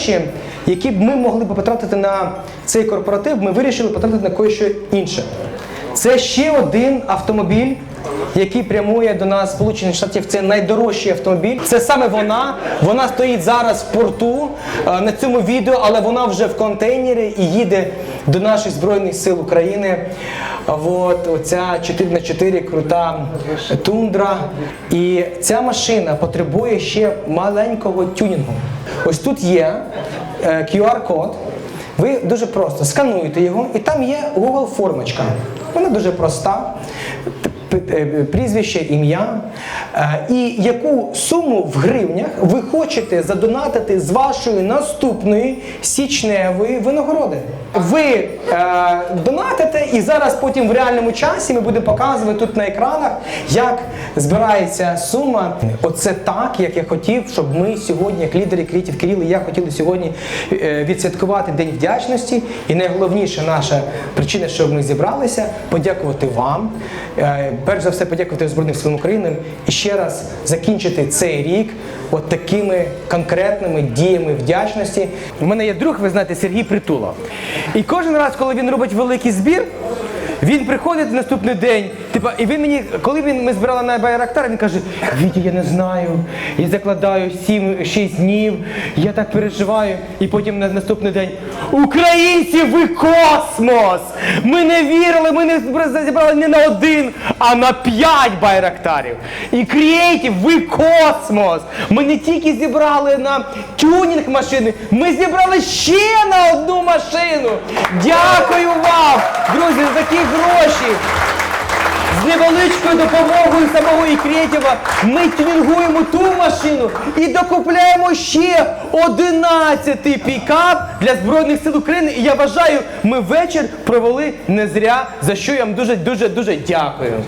гроші, які б ми могли б потратити на цей корпоратив, ми вирішили потратити на кое-що інше. Це ще один автомобіль, який прямує до нас Сполучених Штатів. Це найдорожчий автомобіль. Це саме вона. Вона стоїть зараз в порту е, на цьому відео, але вона вже в контейнері і їде до наших збройних сил України. От оця 4 на 4 крута тундра. І ця машина потребує ще маленького тюнінгу. Ось тут є е, QR-код. Ви дуже просто скануєте його, і там є Google формочка. Вона дуже проста. Е, Прізвище, ім'я. Е, І яку суму в гривнях ви хочете задонатити з вашої наступної січневої винагороди? Ви е, донатите, і зараз потім в реальному часі ми будемо показувати тут на екранах, як збирається сума. Оце так, як я хотів, щоб ми сьогодні, як лідери Крітів Кирил я хотіли сьогодні е, відсвяткувати День вдячності. І найголовніша наша причина, щоб ми зібралися, подякувати вам. Перш за все, подякувати Збройним силам України і ще раз закінчити цей рік от такими конкретними діями вдячності. У мене є друг, ви знаєте, Сергій Притула. І кожен раз, коли він робить великий збір, він приходить наступний день, типа, і він мені, коли він ми збирали на Байрактар, він каже: Вітя, я не знаю, я закладаю 7-6 днів, я так переживаю. І потім на наступний день Українці, ви космос! Ми не вірили, ми не зібрали не на один, а на п'ять байрактарів. І креатив, ви космос! Ми не тільки зібрали на тюнінг машини, ми зібрали ще на одну машину. Дякую вам, друзі, за такі гроші. З невеличкою допомогою самого Ікретєва ми тюнінгуємо ту машину і докупляємо ще 11-й пікап для Збройних сил України. І я вважаю, ми вечір провели не зря, за що я вам дуже дуже дуже дякую.